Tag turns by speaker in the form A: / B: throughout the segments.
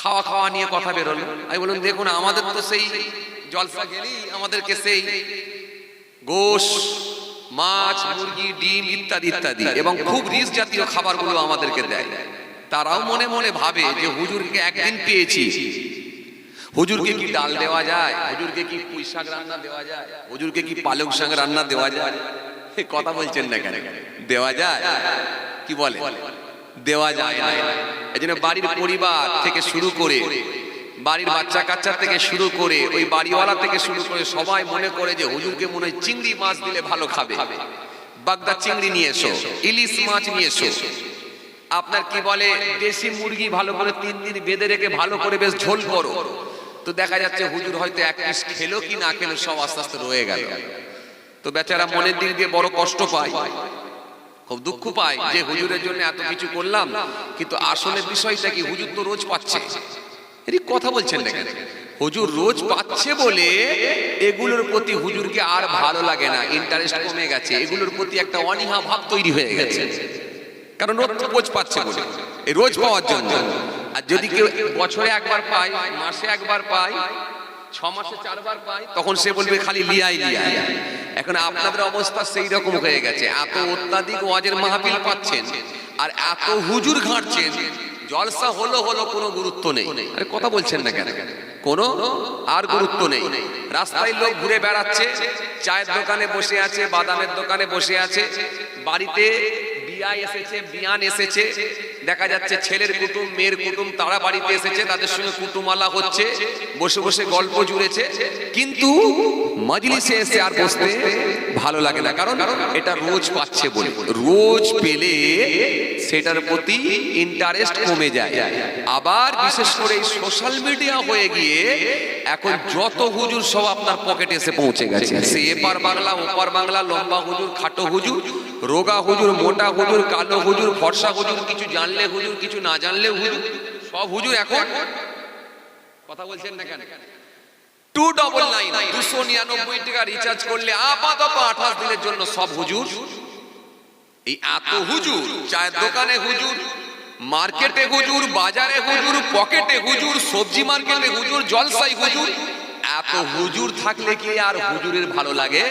A: খাওয়া খাওয়া নিয়ে কথা বেরোলো। আমি বললাম, দেখুন, আমাদের তো সেই জলসা গেলেই আমাদেরকে সেই গোশ, মাছ, মুরগি, ডিম ইত্যাদি ইত্যাদি এবং খুব রিচ জাতীয় খাবারগুলো আমাদেরকে দেয়। তারাও মনে মনে ভাবে যে হুজুরকে একদিন পেয়েছি। হুজুরকে কি ডাল দেওয়া যায়? হুজুরকে কি পুঁই শাক রান্না দেওয়া যায়? হুজুরকে কি পালং শাক রান্না দেওয়া যায়? কথা বলছেন না কেন? দেওয়া যায়? কি বলে? দেওয়া যায় না। এই জন্য বাড়ির পরিবার থেকে শুরু করে, বাড়ির বাচ্চা কাচ্চা থেকে শুরু করে, ওই বাড়িওয়ালা থেকে শুরু করে সবাই মনে করে যে হুজুরকে মনে হয় চিংড়ি মাছ দিলে ভালো খাবে। বাগদা চিংড়ি নিয়ে এসো, ইলিশ মাছ নিয়ে এসো। আপনার কি বলে, দেশি মুরগি ভালো করে তিন দিন বেঁধে রেখে ভালো করে বেশ ঝোল করো। তো দেখা যাচ্ছে হুজুর হয়তো এক পিস খেলো কি না খেলো সব আস্তে আস্তে রয়ে গেল। তো বেচারা মনের দিক দিয়ে বড় কষ্ট পায়। খুব দুঃখ পায় যে হুজুরের জন্য এত কিছু করলাম, কিন্তু আসলে বিষয়টা কি হুজুর তো রোজ পাচ্ছে? এরই কথা বলছেন না কেন হুজুর রোজ পাচ্ছে বলে এগুলোর প্রতি হুজুরকে আর ভালো লাগে না ইন্টারেস্ট কমে গেছে, এগুলোর প্রতি একটা অনীহা ভাব তৈরি হয়ে গেছে। কারণ রোজ পাচ্ছে বলে, এই রোজ পাওয়ার জন্য। আর যদি কেউ বছরে একবার পায়, মাসে একবার পায় ছ মাসে চারবার পায় তখন সে বলবে খালি লিয়াই লিয়াই এখন আপনাদের অবস্থা সেই রকম হয়ে গেছে। এত অত্যাধিক ওয়াজের মাহফিল পাচ্ছেন আর এত হুজুর ঘাঁটছেন জলসা হলো হলো কোনো গুরুত্ব নেই। আরে কথা বলছেন না কেন? কোনো? আর গুরুত্ব নেই। রাস্তায় লোক ঘুরে বেড়াচ্ছে চায়ের দোকানে বসে আছে বাদামের দোকানে বসে আছে বাড়িতে বিয়া এসেছে বিয়ান এসেছে। দেখা যাচ্ছে ছেলের কুটুম, মেয়ের কুটুম, তারা বাড়িতে এসেছে, তাদের সঙ্গে কুটুমালা হচ্ছে, বসে বসে গল্প জুড়েছে। কিন্তু মজলিসে এসে আর বসতে ভালো লাগে না, কারণ এটা রোজ পাচ্ছে বলে। রোজ পেলে সেটার প্রতি ইন্টারেস্ট কমে যায়। আবার বিশেষ করে সোশ্যাল মিডিয়া হয়ে গিয়ে এখন যত হুজুর সব আপনার পকেটে এসে পৌঁছে গেছে। সে এপার বাংলা, ওপার বাংলা, লম্বা হুজুর, খাটো হুজুর, রোগা হুজুর, মোটা হুজুর, কালো হুজুর, ফর্সা হুজুর, কিছু জানলে হুজুর, কিছু না জানলে হুজুর, সব হুজুর এখন কথা বলছেন না কেন? টু ডবল নাইন দুশো নিরানব্বই টাকা রিচার্জ করলে আপাতত আঠাশ দিনের জন্য সব হুজুর এত হুজুর, চায়ের দোকানে হুজুর, মার্কেটে হুজুর, বাজারে হুজুর, পকেটে হুজুর, সবজি মার্কেটে হুজুর জলসাই হুজুর, এত হুজুর থাকলে কি আর হুজুরের ভালো লাগে?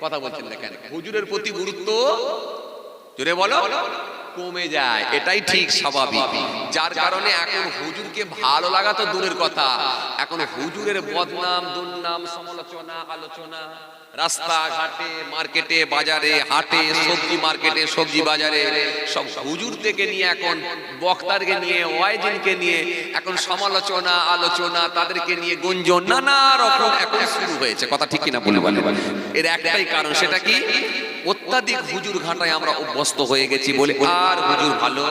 A: কথা বলছেন না কেন? হুজুরের প্রতি গুরুত্ব? জোরে বলো। কমে যায়, এটাই ঠিক স্বাভাবিক। যার কারণে এখন হুজুরকে ভালো লাগা তো দূরের কথা। এখন হুজুরের বদনাম, দুর্নাম, সমালোচনা, আলোচনা রাস্তা ঘাটে মার্কেটে, বাজারে, হাটে, সবজি মার্কেটে, সবজি বাজারে, সব হুজুর থেকে নিয়ে এখন বক্তারকে নিয়ে, ওয়াইজিনকে নিয়ে এখন সমালোচনা, আলোচনা, তাদেরকে নিয়ে গুঞ্জন, নানা রকম এখন শুরু হয়েছে। কথা ঠিক কিনা বলে এর একটাই কারণ, সেটা কি? অত্যাধিক হুজুর ঘাটায় আমরা অভ্যস্ত হয়ে গেছি বলে আর হুজুর ভালো?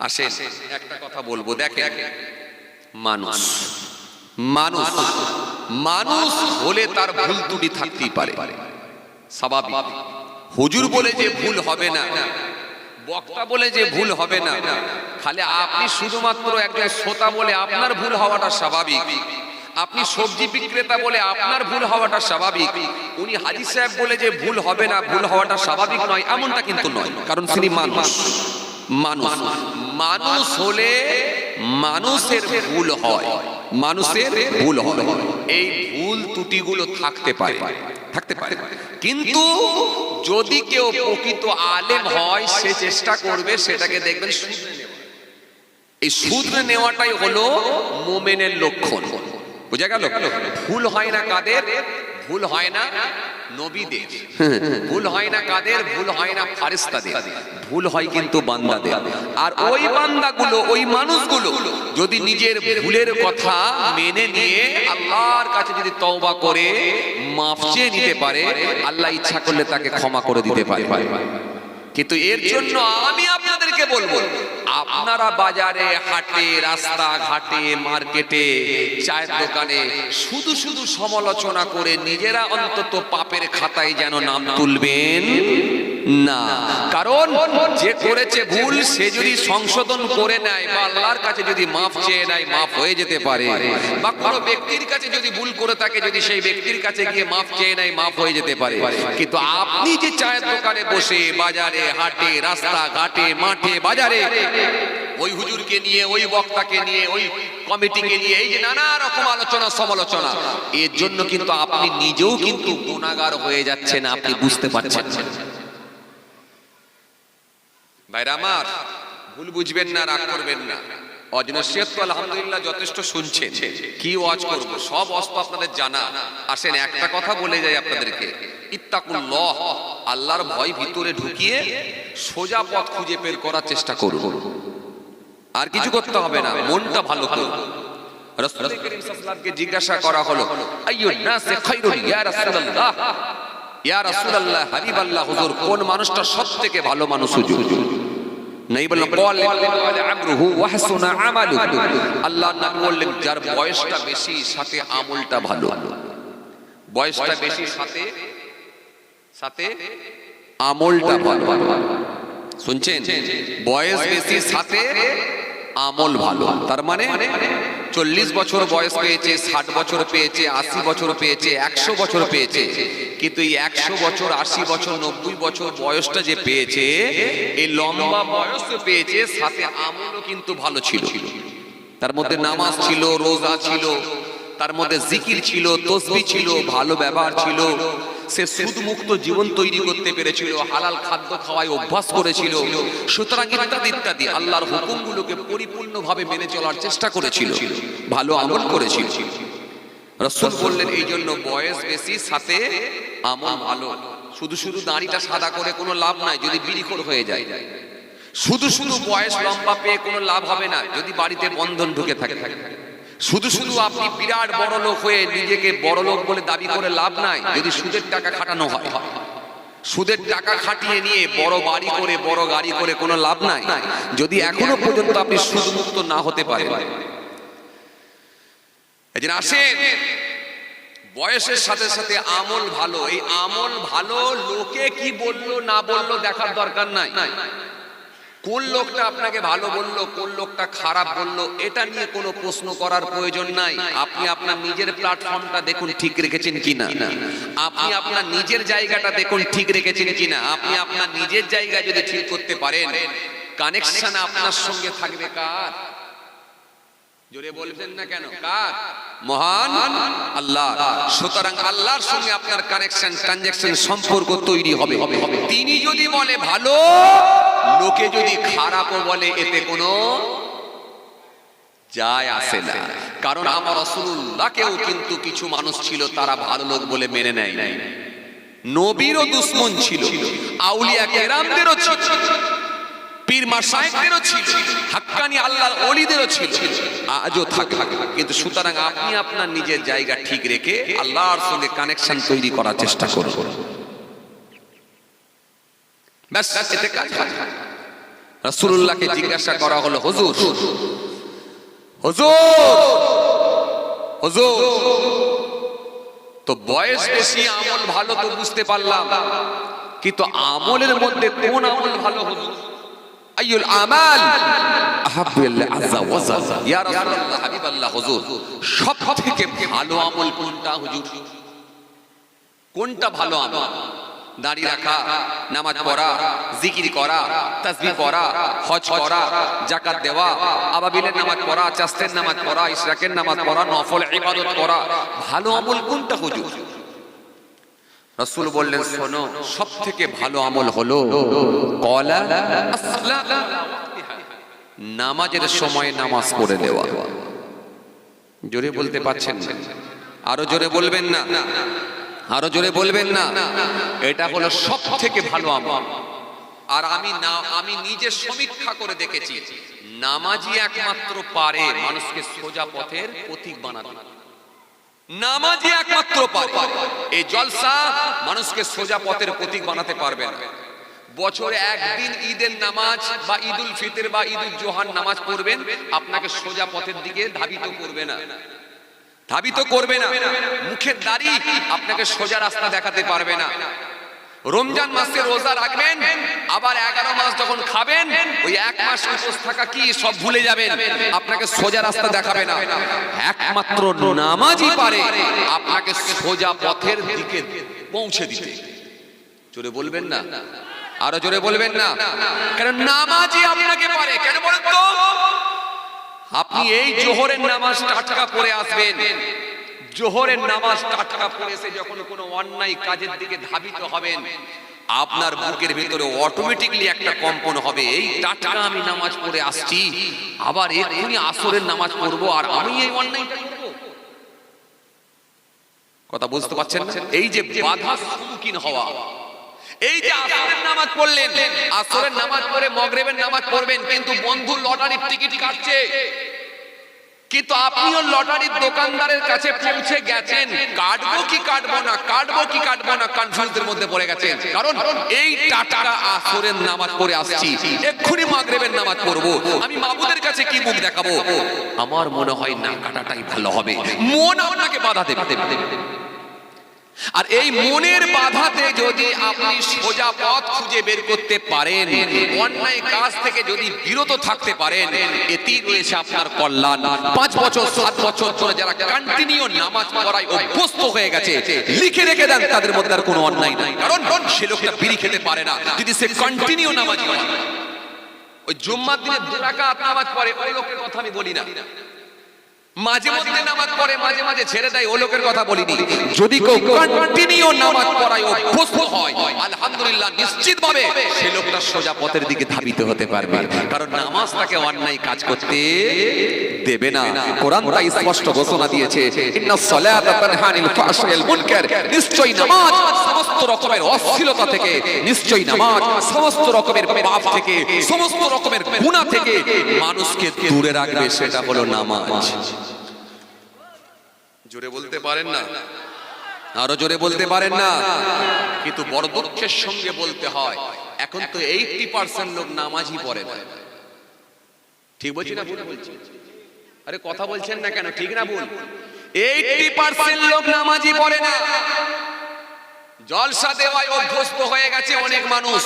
A: আসেন, একটা কথা বলব দেখে মানুষ মানুষ মানুষ হলে তার ভুল ত্রুটি থাকতেই পারে। স্বাভাবিক। হুজুর বলে যে ভুল হবে না, বক্তা বলে যে ভুল হবে না, খালি আপনি শুধুমাত্র একজন শ্রোতা বলে আপনার ভুল হওয়াটা স্বাভাবিক। আপনি সবজি বিক্রেতা বলে আপনার ভুল হওয়াটা স্বাভাবিক। উনি হাজি সাহেব বলে যে ভুল হবে না, ভুল হওয়াটা স্বাভাবিক নয়, এমনটা কিন্তু নয়। কারণ তিনি মানুষ। মানুষ। মানুষ হলে মানুষের ভুল হয়। মানুষের ভুল হয়। এই ভুল ত্রুটিগুলো থাকতে পারে। থাকতে পারে। কিন্তু যদি কেউ প্রকৃত আলেম হয়, সে চেষ্টা করবে, সেটাকে দেখবেন এই শুধরে নেওয়াটাই হলো মোমেনের লক্ষণ। বুঝা গেল? ভুল হয় না কাদের, ভুল হয় না নবীদের। ভুল হয় না কাদের, ভুল হয় না ফারিস্তাদের। ভুল হয় কিন্তু বান্দাদের। আর ওই বান্দাগুলো, ওই মানুষগুলো যদি নিজের ভুলের কথা মেনে নিয়ে আল্লাহর কাছে যদি তওবা করে, মাফ চেয়ে নিতে পারে, আল্লাহ ইচ্ছা করলে তাকে ক্ষমা করে দিতে পারে। কিন্তু এর জন্য আমি আপনাদেরকে বলব আপনারা বাজারে হাটে রাস্তা ঘাটে মার্কেটে চায়ের দোকানে শুধু শুধু সমালোচনা করে নিজেরা অন্তত পাপের খাতায় যেন নাম তুলবেন। না। কারণ যে করেছে ভুল, সে যদি সংশোধন করে নেয় বা আল্লাহর কাছে যদি মাফ চেয়ে নেয়, মাফ হয়ে যেতে পারে। বা কোনো ব্যক্তির কাছে যদি ভুল করে থাকে, যদি সেই ব্যক্তির কাছে গিয়ে মাফ চেয়ে নেয়, মাফ হয়ে যেতে পারে। কিন্তু আপনি যে চায়ের দোকানে বসে, বাজারে, হাটে রাস্তা ঘাটে মাঠে, বাজারে, ওই হুজুরকে নিয়ে, ওই বক্তাকে নিয়ে, ওই কমিটিকে নিয়ে, এই যে নানা রকম আলোচনা, সমালোচনা, এর জন্য কিন্তু আপনি নিজেও কিন্তু গুণাগার হয়ে যাচ্ছেন, আপনি বুঝতে পারছেন ভাইরা আমার ভুল বুঝবেন না রাগ করবেন না। অজনসিয়ত তো আলহামদুলিল্লাহ যথেষ্ট শুনছেন। কি ওয়াজ করব? সব অস্ত আপনাদের জানা। আসেন একটা কথা বলে যাই আপনাদেরকে। আল্লাহর ভয় ভিতরে ঢুকিয়ে সোজা পথ খুঁজে বের করার চেষ্টা করুন। আর কিছু করতে হবে না মনটা ভালো করুন। রাসূল করিম সাল্লাল্লাহু জিজ্ঞাসা করা হলো আইয়ুন নাসে খায়রুন ইয়া রাসূলুল্লাহ? ইয়া রাসূলুল্লাহ হাবিবাল্লাহ হুজুর কোন মানুষটা সবথেকে ভালো মানুষ হুজুর? আমরুহু আমালু আল্লাহ নবী বললেন যার বয়সটা বেশি সাথে আমলটা ভালো। বয়সটা বেশি সাথে সাথে আমলটা ভালো। শুনছেন? বয়স বেশি সাথে আমল ভালো। তার মানে চল্লিশ বছর বয়স পেয়েছে, ষাট বছর পেয়েছে, আশি বছর পেয়েছে, একশো বছর পেয়েছে। কিন্তু এই একশো বছর, আশি বছর, নব্বই বছর বয়সটা যে পেয়েছে, এই লম্বা বয়স পেয়েছে, সাথে আমারও কিন্তু ভালো ছিল। তার মধ্যে নামাজ ছিল, রোজা ছিল তার মধ্যে জিকির ছিল, তসবি ছিল, ভালো ব্যবহার ছিল। সে সুদ মুক্ত জীবন তৈরি করতে পেরেছিল, হালাল খাদ্য খাওয়ায় অভ্যাস করেছিল। সুতরাং ইত্যাদি ইত্যাদি আল্লাহর হুকুমগুলোকে পরিপূর্ণভাবে মেনে চলার চেষ্টা করেছিল, ভালো আমল করেছিল। রসুল বললেন, এই জন্য বয়স বেশি, সাথে আমল ভালো। শুধু শুধু দাঁড়িটা সাদা করে কোনো লাভ নাই, যদি বিড়িখোর হয়ে যায়। শুধু শুধু বয়স লম্বা পেয়ে কোনো লাভ হবে না, যদি বাড়িতে বন্ধন ঢুকে থাকে থাকে। শুধু শুধু আপনি বিরাট বড় লোক হয়ে নিজেকে বড় লোক বলে দাবি করে লাভ নাই, যদি সুদের টাকা খাটানো হয়। সুদের টাকা খাটিয়ে নিয়ে বড় বাড়ি করে, বড় গাড়ি করে কোনো লাভ নাই, যদি এখনও পর্যন্ত আপনি সুদমুক্ত না হতে এই আসেন, বয়সের সাথে সাথে আমল ভালো, এই আমল ভালো লোকে কি বলল না বলল দেখার দরকার নাই। কোন লোকটা আপনাকে ভালো বলল কোন লোকটা খারাপ বলল এটা নিয়ে কোনো প্রশ্ন করার প্রয়োজন নাই। আপনি আপনার নিজের প্ল্যাটফর্মটা দেখুন ঠিক রেখেছেন কিনা। আপনি আপনার নিজের জায়গাটা দেখুন ঠিক রেখেছেন কিনা। আপনি আপনার নিজের জায়গা যদি ঠিক করতে পারেন কানেকশন আপনার সঙ্গে থাকবে কার? জোরে বলবেন না কেন? কার? মহান আল্লাহ। সুতরাং আল্লাহর সঙ্গে আপনার কানেকশন ট্রানজাকশন সম্পর্ক তৈরি হবে। তিনি যদি বলে ভালো লোকে যদি খারাপও বলে, এতে কোনো যায় আসে না। কারণ আমার রসুল্লাহকেও কিন্তু কিছু মানুষ ছিল, তারা ভালো লোক বলে মেনে নেয় নাই। নবীরও দুশ্মন ছিল, আউলিয়া কেরামদেরও ছিল, পীর মাসায়েকদেরও ছিল, হাক্কানি আল্লাহর ওলিদেরও ছিল, আজও থাকে। কিন্তু সুতরাং আপনি আপনার নিজের জায়গা ঠিক রেখে আল্লাহর সঙ্গে কানেকশন তৈরি করার চেষ্টা করুন। ব্যাস, এতে কাজ। রাসূলুল্লাহকে জিজ্ঞাসা করা হলো, হুজুর হুজুর হুজুর, তো বয়স বেশি, আমল ভালো তো বুঝতে পারলাম, কিন্তু আমলের মধ্যে কোন আমল ভালো হুজুর আইয়ুল আমাল আহাব্বু ইল্লা আযজা ওয়া জাল। ইয়া রাসূলুল্লাহ, হাবিবাল্লাহ, হুজুর, সবথেকে ভালো আমল কোনটা, হুজুর? কোনটা ভালো আমল? দাড়ি রাখা, নামাজ পড়া, জিকির করা, তাসবিহ পড়া হজ করা, যাকাত দেওয়া, আবাবিলের নামাজ পড়া চাস্তের নামাজ পড়া, ইশরাকের নামাজ পড়া, নফল ইবাদত করা, ভালো আমল কোনটা হুজুর? রাসূল বললেন, শোনো, সবথেকে ভালো আমল হলো, কলা নামাজের সময় নামাজ পড়ে দেওয়া। জোরে বলতে পারছেন আরও জোরে বলবেন না? আরও জোরে বলবেন না। এটা হলো সব থেকে ভালো আমল। আর আমি না আমি নিজে সমীক্ষা করে দেখেছি। নামাজি একমাত্র পারে মানুষকে সোজা পথের পথিক বানাতে। নামাজি একমাত্র পারে। এই জলসা মানুষকে সোজা পথের প্রতীক বানাতে পারবে না। বছরে একদিন ঈদের নামাজ বা ঈদুল ফিতর বা ঈদুল জোহান নামাজ পড়বেন আপনাকে সোজা পথের দিকে ধাবিত করবে না। ধাবিত করবে না। মুখের দাড়ি আপনাকে সোজা রাস্তা দেখাতে পারবে না। রমজান মাসে রোজা রাখবেন আবার এগারো মাস যখন খাবেন ওই এক মাস উপোস থাকা কি সব ভুলে যাবেন। আপনাকে সোজা রাস্তা দেখাবে না। একমাত্র নামাজই পারে। আপনাকে সোজা পথের দিকে পৌঁছে দিতে। জোরে বলবেন না? আরও জোরে বলবেন না। কারণ নামাজই আপনাকে পারে? কেন বলেন তো? আপনি এই জোহরের নামাজ টাটকা পড়ে আসবেন। জোহরের নামাজ টাটকা পড়ে এসে যখন কোনো অন্যায় কাজের দিকে ধাবিত হবেন আপনার বুকের ভিতরে অটোমেটিকলি একটা কম্পন হবে এই টাটকা আমি নামাজ পড়ে আসছি আবার এক্ষুনি আসরের নামাজ পড়ব আর আমি এই অন্যায়টা করব। কথা বুঝতে পারছেন? এই যে বাধা সম্মুখীন হওয়া এই যে আসরের নামাজ পড়লেন, আসরের নামাজ পড়ে মগরিবের নামাজ পড়বেন, কিন্তু বন্ধু লটারির টিকিট কাটছে। কিন্তু আপনিও লটারির দোকানদারের কাছে পৌঁছে গেছেন। কাটবো কি কাটবো না, কাটবো কি কাটবো না কনফিউজের মধ্যে পড়ে গেছেন। কারণ এই টাটাটা আসরের নামাজ পড়ে আসছি। এক্ষুনি মাগরিবের নামাজ পড়ব। আমি মাবুদের কাছে কি মুখ দেখাবো? আমার মনে হয় না কাটাটাই ভালো হবে। মন আপনাকে বাধা দেবে দেবে দেবে। আর এই মনের বাধাতে যদি আপনি সোজা পথ খুঁজে বের করতে পারেন অন্যায় কাজ থেকে যদি বিরত থাকতে পারেন এতেই রয়েছে আপনার কল্যাণ। পাঁচ বছর সাত বছর ধরে যারা কন্টিনিউ নামাজ পড়ায় অভ্যস্ত হয়ে গেছে লিখে রেখে দেন তাদের মধ্যে আর কোনো অন্যায় নাই। কারণ সে লোকটা বিড়ি খেতে পারে না। যদি সে কন্টিনিউ নামাজ পড়ে। ওই জুম্মার দিনে দু রাকাত নামাজ পড়ে ওই লোকের কথা আমি বলি না। মাঝে মধ্যে নামাজ পড়ে মাঝে মাঝে ছেড়ে দেয় ও লোকের কথা বলিনি। যদি কেউ কন্টিনিউ নামাজ পড়ায় অভ্যস্ত হয় আলহামদুলিল্লাহ নিশ্চিতভাবে সে লোকটা সোজা পথের দিকে ধাবিত হতে পারবে। কারণ নামাজ তাকে অন্যায় কাজ করতে দেবে না। কোরআন তাই স্পষ্ট ঘোষণা দিয়েছে ইন্না সলাতা তানহানিল ফাহশাইল মুনকার। নিশ্চয়ই নামাজ সমস্ত রকমের অশ্লীলতা থেকে নিশ্চয়ই নামাজ সমস্ত রকমের পাপ থেকে সমস্ত রকমের গুনাহ থেকে মানুষকে দূরে রাখবে সেটা হলো নামাজ। জোরে বলতে পারেন না। আরও জোরে বলতে পারেন না। কিন্তু বড় দুঃখের সঙ্গে বলতে হয় এখন তো এইটি পার্সেন্ট লোক নামাজই পড়ে না। ঠিক বলছি না ভুল বলছি? আরে কথা বলছেন না কেন? ঠিক না ভুল? এইটি পার্সেন্ট লোক নামাজই পড়ে না। জলসা দেওয়ায় অভ্যস্ত হয়ে গেছে অনেক মানুষ।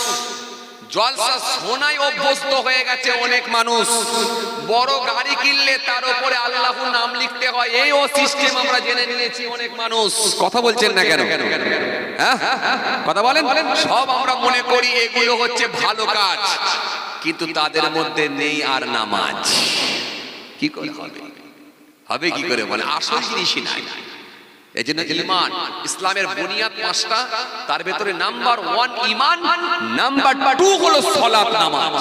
A: জলসা শোনায় অভ্যস্ত হয়ে গেছে অনেক মানুষ। বড় গাড়ি কিনলে তার উপরে আল্লাহ নাম লিখতে হয়। এই ও সিস্টেম আমরা জেনে নিয়েছি অনেক মানুষ। কথা বলছেন না কেন? হ্যাঁ? কথা বলেন? সব আমরা মনে করি এগুলো হচ্ছে ভালো কাজ। কিন্তু তাদের মধ্যে নেই আর নামাজ। কি করে হবে? হবে কি করে বলে আসল জিনিসই নাই। এই জন্য ইমান ইসলামের বুনিয়াদ পাঁচটা তার ভেতরে নাম্বার ওয়ান ইমান নাম্বার টু হলো সলাপ নামাজ।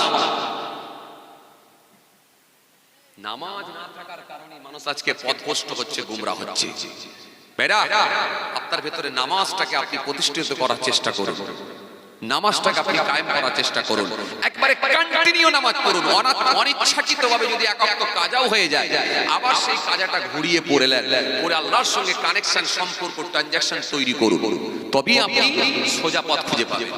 A: নামাজ না থাকার কারণে মানুষ আজকে পথভ্রষ্ট হচ্ছে গুমরা হচ্ছে। বেড়া আপনার ভেতরে নামাজটাকে আপনি প্রতিষ্ঠিত করার চেষ্টা করুন। নামাজটাকে আপনি কায়েম করার চেষ্টা করুন। একবারে কন্টিনিউ নামাজ পড়ুন। অনিচ্ছাকৃত ভাবে যদি একান্ত কাজাও হয়ে যায় আবার সেই কাজাটা ঘুরিয়ে পড়ে লেন। পরে আল্লাহর সঙ্গে কানেকশন সম্পর্ক ট্রানজ্যাকশন তৈরি করুন। তবেই আপনি সোজা পথ খুঁজে পাবেন।